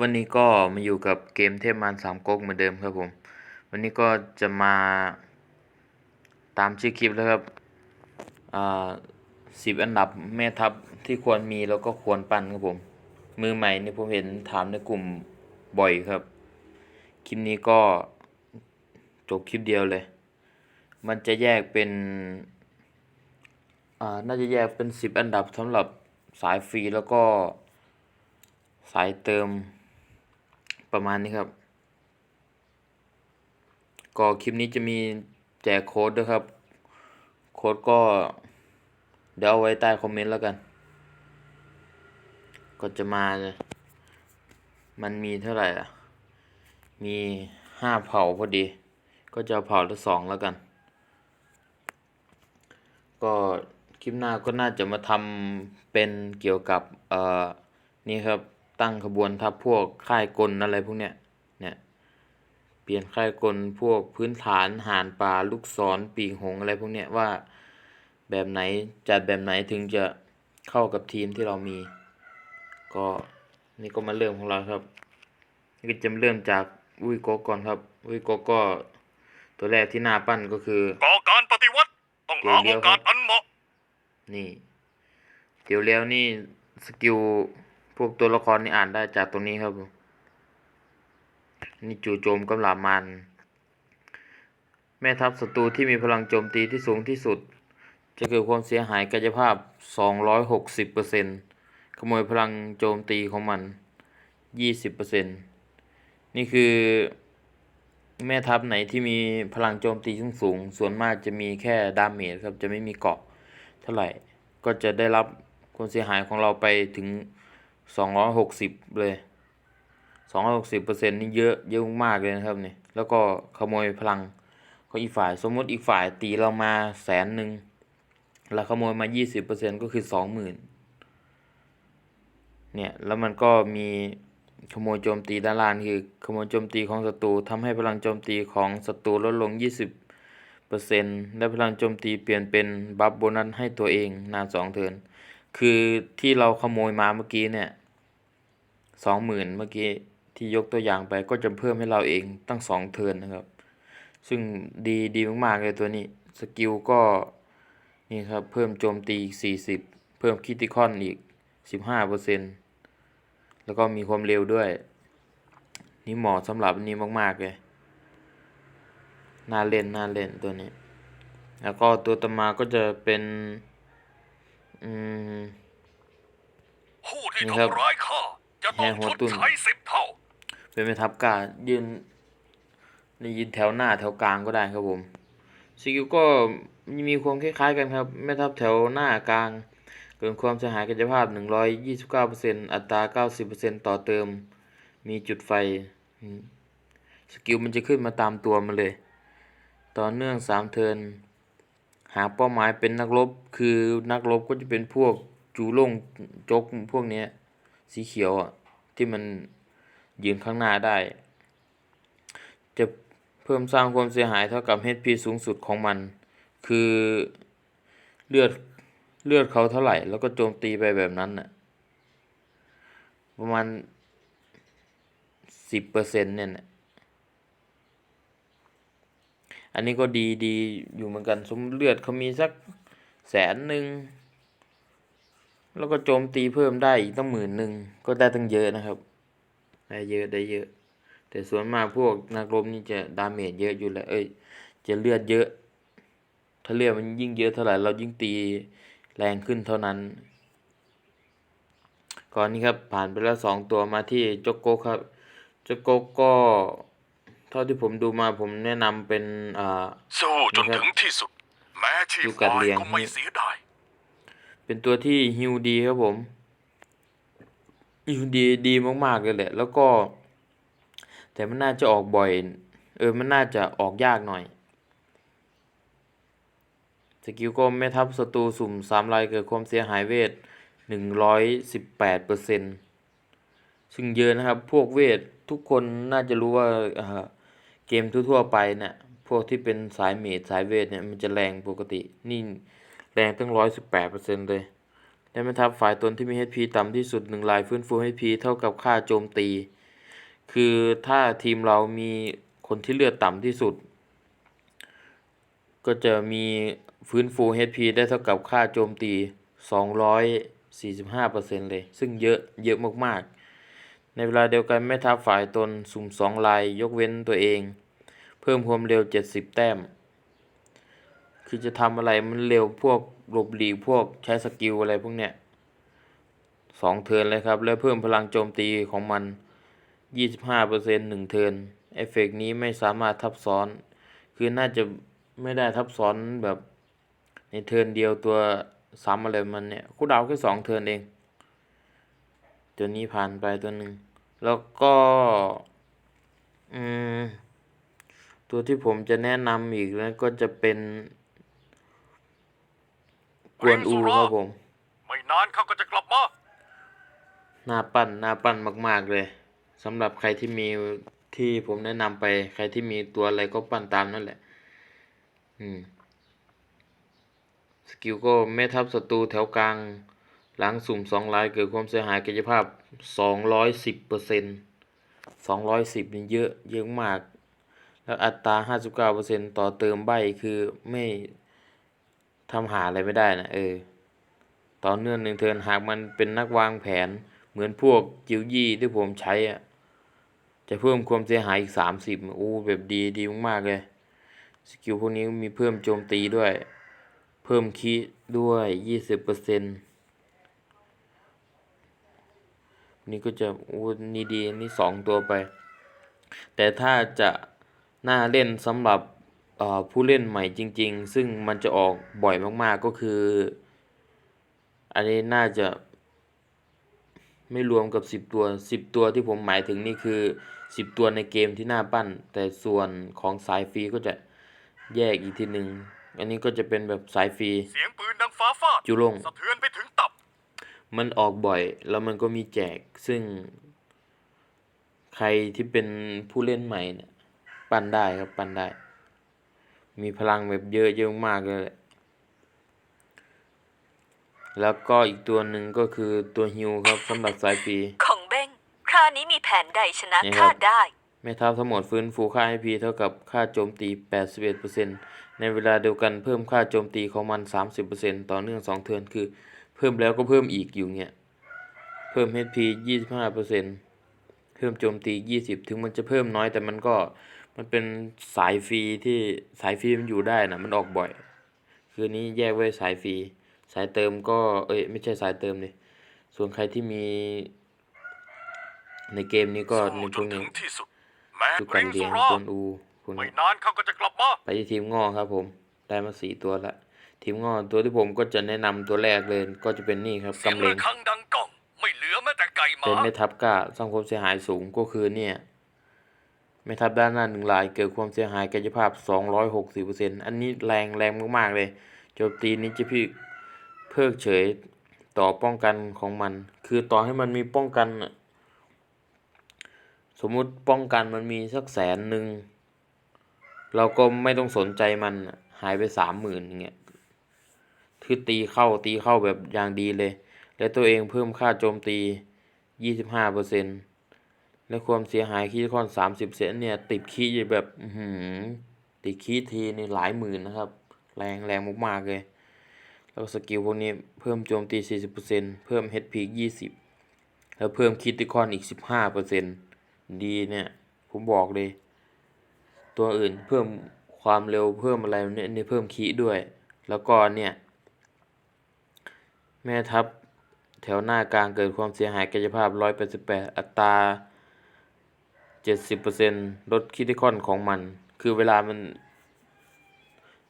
วันนี้ก็มาอยู่กับเกมเทพมารสามก๊กเหมือนเดิมครับผม วันนี้ก็จะมาตามชื่อคลิปแล้วครับอ่าสิบอันดับแม่ทัพที่ควรมีแล้วก็ควรปั้นครับผม มือใหม่นี่ผมเห็นถามในกลุ่มบ่อยครับ คลิปนี้ก็จบคลิปเดียวเลย มันจะแยกเป็นอ่าน่าจะแยกเป็นสิบอันดับสำหรับสายฟรีแล้วก็สายเติม ประมาณนี้ครับ ก็คลิปนี้จะมีแจกโค้ดด้วยครับ โค้ดก็เดี๋ยวเอาไว้ใต้คอมเมนต์แล้วกัน ก็จะมา มันมีเท่าไหร่อะ มีห้าเผ่าพอดี ก็จะเอาเผ่าละสองแล้วกัน ก็คลิปหน้าก็น่าจะมาทำเป็นเกี่ยวกับ เอ่อ นี่ครับ ตั้งขบวนทัพพวกค่ายกลอะไรพวกเนี้ยเนี่ยเปลี่ยนค่ายกลพวกพื้นฐานหานป่าลูกศรปีกหงส์อะไรพวกเนี้ยว่าแบบไหนจัดแบบไหนถึงจะเข้ากับทีมที่เรามี ก็นี่ก็มาเริ่มของเราครับนี่ก็จะเริ่มจากอุ้ยโกกก่อนครับอุ้ยโกกก็ ตัวแรกที่หน้าปั้นก็คือก่อการปฏิวัติต้องหาโอกาสอันเหมาะนี่เดี๋ยวแล้วนี่สกิลพ วกตัวละครนี่อ่านได้จากตรงนี้ครับ นี่จู่โจมกำลังมัน แม่ทัพศัตรูที่มีพลังโจมตีที่สูงที่สุด จะเกิดความเสียหายกายภาพ 260%ขโมยพลังโจมตีของมัน 20%นี่คือแม่ทัพไหนที่มีพลังโจมตีสูงสูง ส่วนมากจะมีแค่ดาเมจครับ จะไม่มีเกาะเท่าไหร่ ก็จะได้รับความเสียหายของเราไปถึง 260เลย260เปอร์เซ็นต์นี่เยอะเยอะมากเลยนะครับนี่แล้วก็ขโมยพลังของอีกฝ่ายสมมติอีกฝ่ายตีเรามาแสนหนึ่งแล้วขโมยมา20เปอร์เซ็นต์ก็คือ20,000เนี่ยแล้วมันก็มีขโมยโจมตีด้านล่างคือขโมยโจมตีของศัตรูทำให้พลังโจมตีของศัตรูลดลง 20เปอร์เซ็นต์และพลังโจมตีเปลี่ยนเป็นบัฟโบนัสให้ตัวเองนานสองเทิร์นคือที่เราขโมยมาเมื่อกี้เนี่ย สองหมื่นเมื่อกี้ที่ยกตัวอย่างไปก็จะเพิ่มให้เราเองตั้งสองเทิร์นนะครับ ซึ่งดีดีมากๆเลยตัวนี้สกิลก็นี่ครับเพิ่มโจมตีอีกสี่สิบเพิ่มคิติคอนอีกสิบห้าเปอร์เซ็นต์แล้วก็มีความเร็วด้วย นี่เหมาะสำหรับนี้มากๆเลยน่าเล่นน่าเล่นตัวนี้ แล้วก็ตัวต่อมาก็จะเป็นอืมผู้ที่นี่ครับทำร้ายข้า จะต้องแห่หัวชดตุ้นใช้สิบเท่า เป็นแม่ทัพกล้ายืนในยืนแถวหน้าแถวกลางก็ได้ครับผมสกิลก็มีความคล้ายๆกันครับแม่ทัพแถวหน้ากลาง เกิดความเสียหายกายภาพ 129%อัตรา 90%ต่อเติม มีจุดไฟอืมสกิลมันจะขึ้นมาตามตัวมันเลย ต่อเนื่องสามเทิร์นหาเป้าหมายเป็นนักรบ คือนักรบก็จะเป็นพวกจูล่งจกพวกเนี้ย สีเขียวอะที่มันยืนข้างหน้าได้ จะเพิ่มสร้างความเสียหายเท่ากับ HP สูงสุดของมัน คือเลือดเลือดเขาเท่าไหร่ แล้วก็โจมตีไปแบบนั้นน่ะประมาณสิบเปอร์เซ็นต์เนี่ยนะอันนี้ก็ดีดีอยู่เหมือนกัน สมเลือดเขามีสักแสนหนึ่ง แล้วก็โจมตีเพิ่มได้อีกตั้งหมื่นหนึ่งก็ได้ตั้งเยอะนะครับ ได้เยอะได้เยอะ แต่ส่วนมากพวกนักรบนี่จะดาเมจเยอะอยู่แล้ว เอ้ย จะเลือดเยอะ ถ้าเลือดมันยิ่งเยอะเท่าไหร่เรายิ่งตีแรงขึ้นเท่านั้น ก่อนนี้ครับผ่านไปแล้วสองตัวมาที่โจกโกกครับโจกโกกก็เท่าที่ผมดูมาผมแนะนำเป็นอ่าสู้จนนี่ครับถึงที่สุด แม้ชีดูพการวาเลี้ยยงก็ไม่เสียดาย เป็นตัวที่ฮิวดีครับผมฮิวดีดีมากๆเลยแหละ แล้วก็ แต่มันน่าจะออกบ่อย เออมันน่าจะออกยากหน่อยสกิลก็แม่ทัพศัตรูสุ่มสามลายเกิดความเสียหายเวทหนึ่งร้อยสิบแปดเปอร์เซ็นซึ่งเยอะนะครับ พวกเวททุกคนน่าจะรู้ว่าเเกมทั่วๆไปเนี่ยพวกที่เป็นสายเมจสายเวทเนี่ยมันจะแรงปกตินี่ แรงตั้งร้อยสิบแปดเปอร์เซ็นเลย และแม่ทัพฝ่ายตนที่มี HP ต่ำที่สุดหนึ่งลายฟื้นฟู HP เท่ากับค่าโจมตี คือถ้าทีมเรามีคนที่เลือดต่ำที่สุด ก็จะมีฟื้นฟู HP ได้เท่ากับค่าโจมตี 245%เลย ซึ่งเยอะเยอะมากๆในเวลาเดียวกันแม่ทัพฝ่ายตนสุ่มสองลายยกเว้นตัวเอง เพิ่มความเร็ว 70 แต้ม คือจะทำอะไรมันเร็วพวกหลบหลีกพวกใช้สกิลอะไรพวกเนี้ยสองเทินเลยครับ แล้วเพิ่มพลังโจมตีของมัน 25%หนึ่งเทินเอฟเฟกต์นี้ไม่สามารถทับซ้อน คือน่าจะไม่ได้ทับซ้อนแบบในเทินเดียวตัวซ้ำอะไรมันเนี่ยคูลดาวแค่สองเทินเอง ตัวนี้ผ่านไปตัวหนึ่งแล้วก็อืมตัวที่ผมจะแนะนำอีกนะก็จะเป็น กวนอูครับผม ไม่นานเขาก็จะกลับมาหน้าปั้นหน้าปั้นมาก ๆเลยสำหรับใครที่มีที่ผมแนะนำไป ใครที่มีตัวอะไรก็ปั้นตามนั่นแหละ อืม สกิลก็แม่ทัพศัตรูแถวกลาง หลังสุ่มสองลายเกิดความเสียหายกายภาพสองร้อยสิบเปอร์เซ็นสองร้อยสิบนี่เยอะเยอะมาก แล้วอัตราห้าสิบเก้าเปอร์เซ็นต่อเติมใบคือไม่ ทำหาอะไรไม่ได้นะเออต่อเนื่องหนึ่งเทินหากมันเป็นนักวางแผนเหมือนพวกจิวยี่ที่ผมใช้อะจะเพิ่มความเสียหายอีกสามสิบอู้แบบดีดีมากๆเลยสกิลพวกนี้มีเพิ่มโจมตีด้วย เพิ่มคีด้วยยี่สิบเปอร์เซ็นต์นี่ก็จะอู้นี่ดีนี่สองตัวไป แต่ถ้าจะน่าเล่นสำหรับ ผู้เล่นใหม่จริง ๆ ซึ่งมันจะออกบ่อยมากๆก็คือ อันนี้น่าจะ ไม่รวมกับสิบตัวสิบตัวที่ผมหมายถึงนี่คือสิบตัวในเกมที่น่าปั้น แต่ส่วนของสายฟรีก็จะแยกอีกทีหนึ่งอันนี้ก็จะเป็นแบบสายฟรีเสียงปืนดังฟ้าฟาดจุลงสะเทือนไปถึงตับ มันออกบ่อยแล้วมันก็มีแจกซึ่ง ใครที่เป็นผู้เล่นใหม่เนี่ย ปั้นได้ครับปั้นได้ มีพลังแบบเยอะเยอะมากเลยแหละแล้วก็อีกตัวหนึ่งก็คือตัวฮิวครับสำหรับสายฟรีของเบ้งคราวนี้มีแผนใดชนะนี่ครับข้าได้ แม่ทัพทั้งหมดฟื้นฟูค่า HP เท่ากับค่าโจมตี 81%ในเวลาเดียวกันเพิ่มค่าโจมตีของมัน 30%ต่อเนื่อง2เทิร์นคือ เพิ่มแล้วก็เพิ่มอีกอยู่เงี้ยเพิ่ม HP 25%เพิ่มโจมตี 20 ถึงมันจะเพิ่มน้อยแต่มันก็ มันเป็นสายฟรีที่สายฟรีมันอยู่ได้นะมันออกบ่อย คือนี้แยกไว้สายฟรีสายเติมก็เอ้ยไม่ใช่สายเติมเลยส่วนใครที่มี ในเกมนี้ก็ในสู้พจวนกถึนี้งที่สุดแม้ทุกกการิรงเรีสุยนรากวนอูพวกไม่นี้นานเขาก็จะกลับมาไปที่ทีมงอครับผม ได้มาสี่ตัวละทีมงอตัวที่ผมก็จะแนะนำตัวแรกเลยก็จะเป็นนี่ครับเสียงกำเลระงฆังดังก้องไม่เหลือแม้แต่ไก่หมาเป็นแม่ทัพกล้าสร้างความเสียหายสูงก็คือเนี่ย แม่ทัพด้านหน้าหนึ่งลายเกิดความเสียหายกายภาพ 260%อันนี้แรงแรงมากๆเลยโจมตีนี้จะพี่เพิกเฉยต่อป้องกันของมัน คือต่อให้มันมีป้องกัน สมมุติป้องกันมันมีสักแสนหนึ่งเราก็ไม่ต้องสนใจมันหายไปสามหมื่นอย่างเงี้ยคือตีเข้าตีเข้าแบบอย่างดีเลย และตัวเองเพิ่มค่าโจมตียี่สิบห้าเปอร์เซ็น และความเสียหายคีย์คอนสามสิบเซนเนี่ย ติดคีย์แบบหือติดคีย์ทีนี่หลายหมื่นนะครับ แรงแรงมากๆเลย แล้วสกิลพวกนี้เพิ่มโจมตีสี่สิบเปอร์เซ็นเพิ่ม HP ยี่สิบแล้วเพิ่มคิติคอนอีกสิบห้าเปอร์เซ็นดีเนี่ย ผมบอกเลย ตัวอื่นเพิ่มความเร็วเพิ่มอะไรเนี่ยนี่เพิ่มคีย์ด้วย แล้วก็เนี่ย แม่ทัพแถวหน้ากลางเกิดความเสียหายกายภาพ 188 อัตรา 70%ลดคิติคอนของมัน คือเวลามัน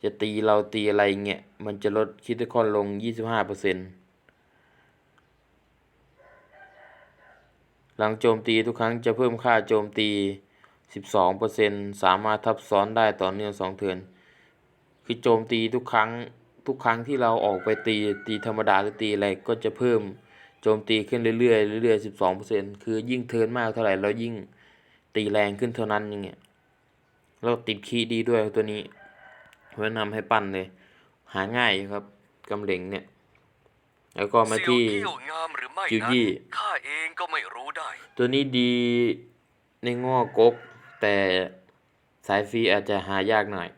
จะตีเราตีอะไรเงี้ย มันจะลดคิติคอนลง 25%หลังโจมตีทุกครั้งจะเพิ่มค่าโจมตี 12%สามารถทับซ้อนได้ต่อเนื่อง 2 เทือนคือโจมตีทุกครั้งทุกครั้งที่เราออกไปตีตีธรรมดาหรือตีอะไรก็จะเพิ่มโจมตีขึ้นเรื่อยๆเรื่อยๆสิบสองเปอร์เซ็นคือยิ่งเทิร์นมากเท่าไหร่เรายิ่ง ตีแรงขึ้นเท่านั้นอย่างเงี้ยแล้วติดคีย์ดีด้วยตัวนี้แนะนำให้ปั้นเลย หาง่ายอยู่ครับกำเหลงเนี่ย แล้วก็มาที่เสี่ยวเกี้ยวงามหรือไม่จิวนั้นยี่ข้าเองก็ไม่รู้ได้ ตัวนี้ดีในง้อกก แต่สายฟรีอาจจะหายากหน่อย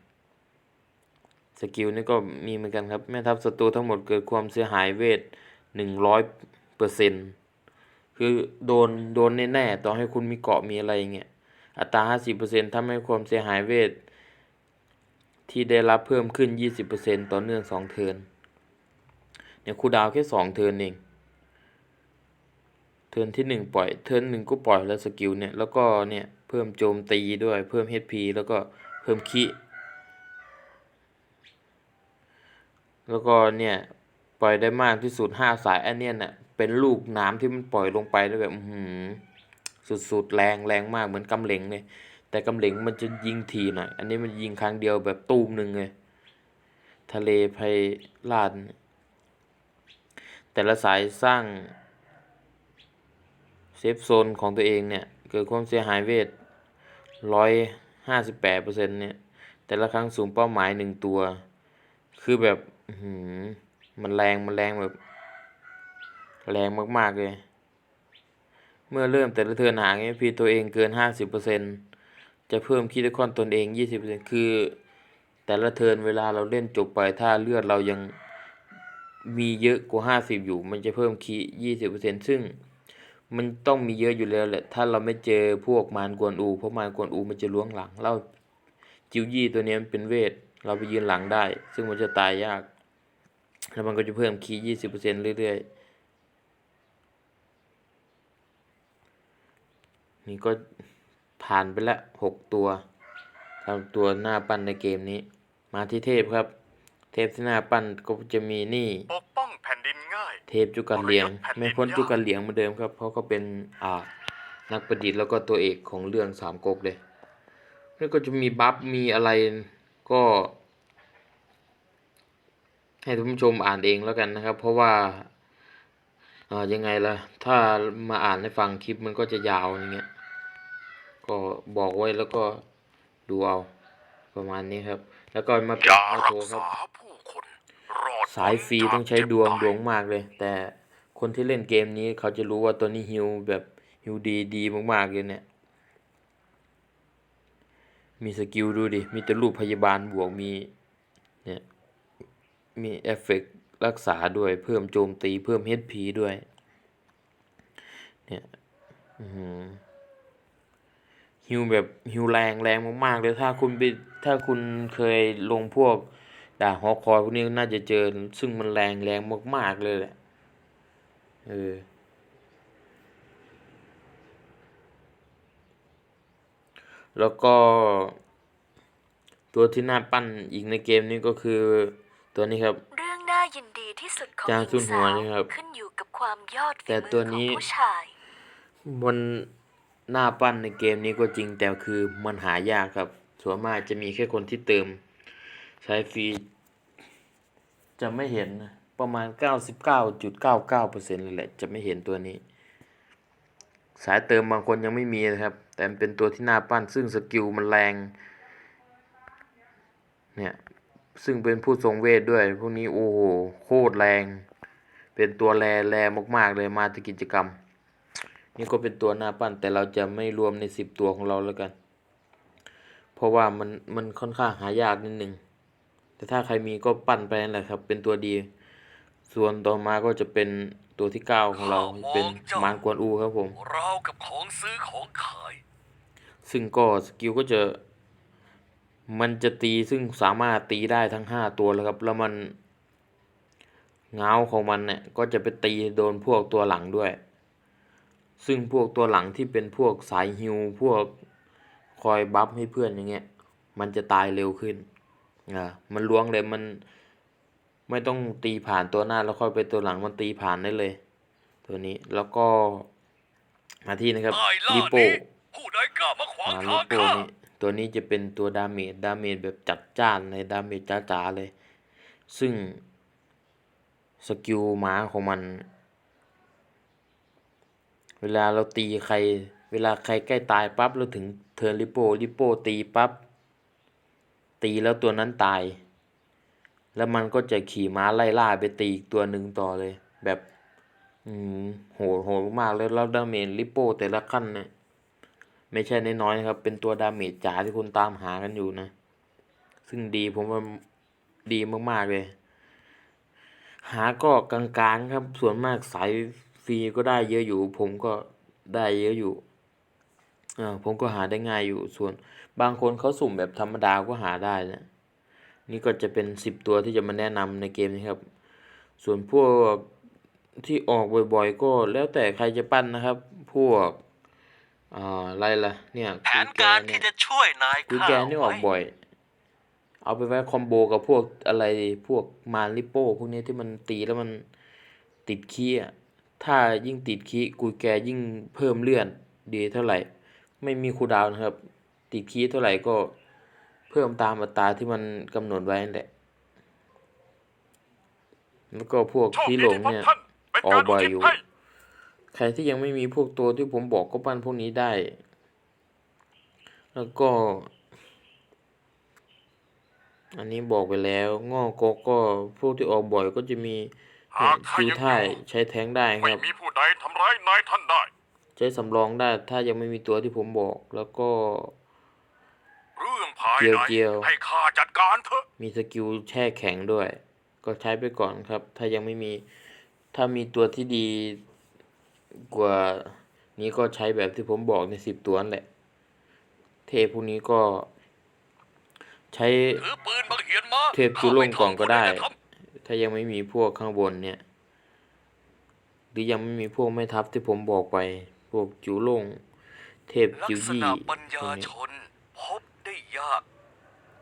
สกิลนี่ก็มีเหมือนกันครับ แม่ทัพศัตรูทั้งหมดเกิดความเสียหายเวทหนึ่งร้อยเปอร์เซ็น คือโดนโดนแน่ๆต่อให้คุณมีเกาะมีอะไรเงี้ยอัตราห้าสิบเปอร์เซ็นทำให้ความเสียหายเวท ที่ได้รับเพิ่มขึ้นยี่สิบเปอร์เซ็นต่อเนื่องสองเทินเนี่ยคูดาวแค่สองเทินเอง เทินที่หนึ่งปล่อย เทินหนึ่งก็ปล่อยแล้วสกิลเนี่ย แล้วก็เนี่ยเพิ่มโจมตีด้วย เพิ่ม HP แล้วก็เพิ่มคิแล้วก็เนี่ย ปล่อยได้มากที่สุดห้าสายอันเนี้ยน่ะ เป็นลูกน้ำที่มันปล่อยลงไปแล้วแบบหือสุดๆแรงแรงมากเหมือนกำเหลงเลยแต่กำเหลงมันจะยิงทีหน่อย อันนี้มันยิงครั้งเดียวแบบตูมหนึ่งเลยทะเลไพลาดเนี่ยแต่ละสายสร้างเซฟโซนของตัวเองเนี่ย เกิดความเสียหายเวทร้อยห้าสิบแปดเปอร์เซ็นต์เนี่ย แต่ละครั้งสูงเป้าหมายหนึ่งตัว คือแบบหือมันแรง มันแรงแบบ แรงมาก ๆ เลย เมื่อเริ่มแต่ละเทินหางเอพีตัวเองเกินห้าสิบเปอร์เซ็นจะเพิ่มคีย์คอนตนเองยี่สิบเปอร์เซ็นคือ แต่ละเทินเวลาเราเล่นจบไปถ้าเลือดเรายังมีเยอะกว่าห้าสิบอยู่ มันจะเพิ่มคียี่สิบเปอร์เซ็นซึ่งมันต้องมีเยอะอยู่แล้วแหละ ถ้าเราไม่เจอพวกมารกวนอู เพราะมารกวนอูมันจะล้วงหลัง เราจิวยี่ตัวนี้มันเป็นเวท เราไปยืนหลังได้ ซึ่งมันจะตายยาก แล้วมันก็จะเพิ่มคียี่สิบเปอร์เซ็นเรื่อยๆ นี่ก็ผ่านไปละหกตัวสำหรับตัวหน้าปั้นในเกมนี้ มาที่เทพครับ เทพที่หน้าปั้นก็จะมีนี่ ปกป้องแผ่นดินง่ายเทพจุกันเหลียงทรยศแผ่นดินไม่พ้นยากจุกันเหลียงเหมือนเดิมครับ เพราะเขาเป็นอ่านักประดิษฐ์แล้วก็ตัวเอกของเรื่องสามก๊กเลยแล้วก็จะมีบัฟมีอะไรก็ ให้ท่านผู้ชมอ่านเองแล้วกันนะครับ เพราะว่าอ่า ยังไงล่ะ ถ้ามาอ่านให้ฟังคลิปมันก็จะยาวอย่างเงี้ย ก็บอกไว้แล้วก็ดูเอาประมาณนี้ครับ แล้วก็มาเป็อนย่าออรัโต้กครับ สายฟรีต้องใช้ดวงดวงมากเลย แต่คนที่เล่นเกมนี้เขาจะรู้ว่าตัวนี้ฮิวแบบฮิวดีดีมากๆเลยเนี่ย มีสกิลดูดิ มีแต่รูปพยาบาลบวกมีเนี่ย มีเอฟเฟกต์ รักษาด้วยเพิ่มโจมตีเพิ่ม HP ด้วย เนี่ยฮิวแบบฮิวแรงแรงมากๆเลยถ้าคุณไปถ้าคุณเคยลงพวกดาฮอคอยพวกนี้น่าจะเจอ ซึ่งมันแรงแรงมากๆเลยแหละเออแล้วก็ ตัวที่น่าปั้นอีกในเกมนี้ก็คือตัวนี้ครับ ที่สุดของจางหญิซุนงหัวสาวนี่ครับ ขึ้นอยู่กับความยอดฝีแต่มืตัวอขนี้องผู้ชายบนหน้าปั้นในเกมนี้ก็จริงแต่คือมันหายากครับส่วนมากจะมีแค่คนที่เติม ใช้ฟรีจะไม่เห็นนะประมาณ 99.99%เลยแหละ จะไม่เห็นตัวนี้ สายเติมบางคนยังไม่มีนะครับ แต่มันเป็นตัวที่น่าปั้นซึ่งสกิลมันแรง เนี่ย ซึ่งเป็นผู้ทรงเวทด้วย พวกนี้โอ้โหโคตรแรง เป็นตัวแรแรมาก ๆ เลยมาจากกิจกรรม นี่ก็เป็นตัวหน้าปั้นแต่เราจะไม่รวมในสิบตัวของเราแล้วกัน เพราะว่ามันมันค่อนข้างหายากนิดนึง แต่ถ้าใครมีก็ปั้นไปนั่นแหละครับ เป็นตัวดี ส่วนต่อมาก็จะเป็นตัวที่เก้าของเราเป็นมารกวนอูครับผมราวกับของซื้อของขาย ซึ่งก็สกิลก็จะ มันจะตีซึ่งสามารถตีได้ทั้งห้าตัวแล้วครับ แล้วมันเงาของมันเนี่ยก็จะไปตีโดนพวกตัวหลังด้วย ซึ่งพวกตัวหลังที่เป็นพวกสายฮิวพวกคอยบัฟให้เพื่อนอย่างเงี้ย มันจะตายเร็วขึ้นอ่ามันล้วงเลยมันไม่ต้องตีผ่านตัวหน้าแล้วค่อยไปตัวหลังมันตีผ่านได้เลย ตัวนี้แล้วก็มาที่นะครับตายล่าลิโป้นี้ผู้ใดกล้ามาขวางอ่าทาลิงโป้ข้านี่ ตัวนี้จะเป็นตัวดาเมจดาเมจแบบจัดจ้านเลยดาเมจจ๋าๆเลย ซึ่งสกิลหมาของมัน เวลาเราตีใคร เวลาใครใกล้ตายปั๊บเราถึงเทิร์นลิโปลิโปตีปั๊บตีแล้วตัวนั้นตาย แล้วมันก็จะขี่ม้าไล่ล่าไปตีอีกตัวหนึ่งต่อเลย แบบโหดโหดมากเลยแล้วดาเมจลิโปแต่ละขั้นเนี่ย ไม่ใช่น้อยๆนะครับ เป็นตัวดาเมจจ๋าที่คุณตามหากันอยู่นะ ซึ่งดีผมว่าดีมากๆเลย หาก็กลางๆครับ ส่วนมากสายฟรีก็ได้เยอะอยู่ ผมก็ได้เยอะอยู่อ่าผมก็หาได้ง่ายอยู่ ส่วนบางคนเขาสุ่มแบบธรรมดาก็หาได้นะ นี่ก็จะเป็นสิบตัวที่จะมาแนะนำในเกมนี้ครับ ส่วนพวกที่ออกบ่อยๆ ก็แล้วแต่ใครจะปั้นนะครับ พวก อ่าอะไรล่ะเนี่ยแผนการกุญแจที่เนี่ยจะช่วยนายกุญข้าแจนี่ออกไว้บ่อย เอาไปไว้คอมโบกับพวกอะไรพวกมาริโป้พวกนี้ที่มันตีแล้วมันติดคีย์อะถ้ายิ่งติดคีย์กุญแจยิ่งเพิ่มเลื่อนดีเท่าไหร่ ไม่มีคูลดาวน์นะครับ ติดคีย์เท่าไหร่ก็เพิ่มตามอัตราที่มันกำหนดไว้นั่นแหละแล้วก็พวกโชคที่ดีหลงที่พบเนี่ยท่านเป็นออการบ่อุอยทิศอยู่ ให้ใครที่ยังไม่มีพวกตัวที่ผมบอกก็ปั้นพวกนี้ได้ แล้วก็ อันนี้บอกไปแล้วงอกกก็พวกที่ออกบ่อยก็จะมีหากท่านคิวยังท่ายอยู่ใช้แทงค์ได้คไม่รับมีผู้ใดทำร้ายนายท่านได้ ใช้สำรองได้ ถ้ายังไม่มีตัวที่ผมบอก แล้วก็เรื่องภายเจียวในเจียวให้ข้าจัดการเถอะ มีสกิลแช่แข็งด้วย ก็ใช้ไปก่อนครับ ถ้ายังไม่มี ถ้ามีตัวที่ดี กว่านี้ก็ใช้แบบที่ผมบอกในสิบตัวนั่นแหละ เทพพวกนี้ก็ ใช้ถือปืนบังเหียนมาเทพจุลงก่อนก็ได้ข้าม่ทำผู้ใจะทถ้ายังไม่มีพวกข้างบนเนี่ย หรือยังไม่มีพวกแม่ทัพที่ผมบอกไป พวกจิวลงเทพำลัจิกวษยี่ณะปัญพวญากนี้ชนพบได้ยาก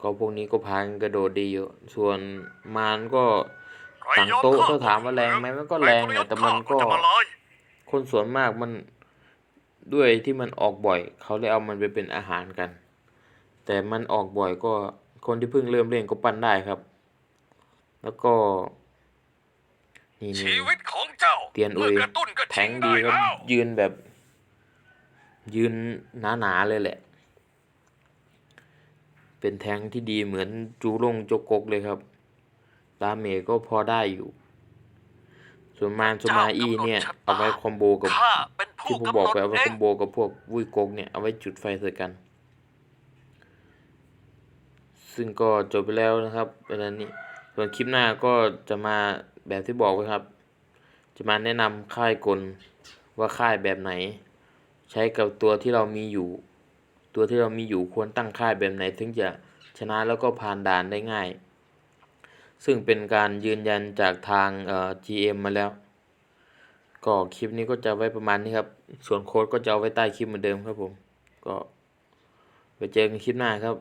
ก็พวกนี้ก็พากันกระโดดดีอยู่ ส่วนมารก็ใครสั่งยอมโต๊ะฆ่ถ้าถามว่าแรงไหมมันก็แรงแหละแต่มันก็ใครทรยศข้าจะมาลายคนส่วนมากมันด้วยที่มันออกบ่อย เขาเลยเอามันไปเป็นอาหารกัน แต่มันออกบ่อยก็คนที่เพิ่งเริ่มเล่นก็ปั้นได้ครับ แล้วก็นี่นี่ชีวิตของเจ้าเตียนอุยมื่กระตุ้นก็แททิ้งงดีได้ครับแล้วยืนแบบ ยืนหนาๆเลยแหละ เป็นแทงที่ดีเหมือนจูลงโจกกกเลยครับดาเมจก็พอได้อยู่ ส่วนมารสมาอีเนี่ย เอาไว้คอมโบกับข้าเป็นผู้ที่ผมกำบอกหนดไปเอาไว้เอคองมโบกับพวกวุ้ยกกเนี่ย เอาไว้จุดไฟใส่กัน ซึ่งก็จบไปแล้วนะครับเวลานี้ ส่วนคลิปหน้าก็จะมาแบบที่บอกไว้ครับ จะมาแนะนำค่ายกลว่าค่ายแบบไหน ใช้กับตัวที่เรามีอยู่ ตัวที่เรามีอยู่ควรตั้งค่ายแบบไหน ถึงจะชนะแล้วก็ผ่านด่านได้ง่าย ซึ่งเป็นการยืนยันจากทางเอ่อ GM มาแล้ว ก็คลิปนี้ก็จะไว้ประมาณนี้ครับ ส่วนโค้ดก็จะเอาไว้ใต้คลิปเหมือนเดิมครับผม ก็ไปเจอกันคลิปหน้าครับ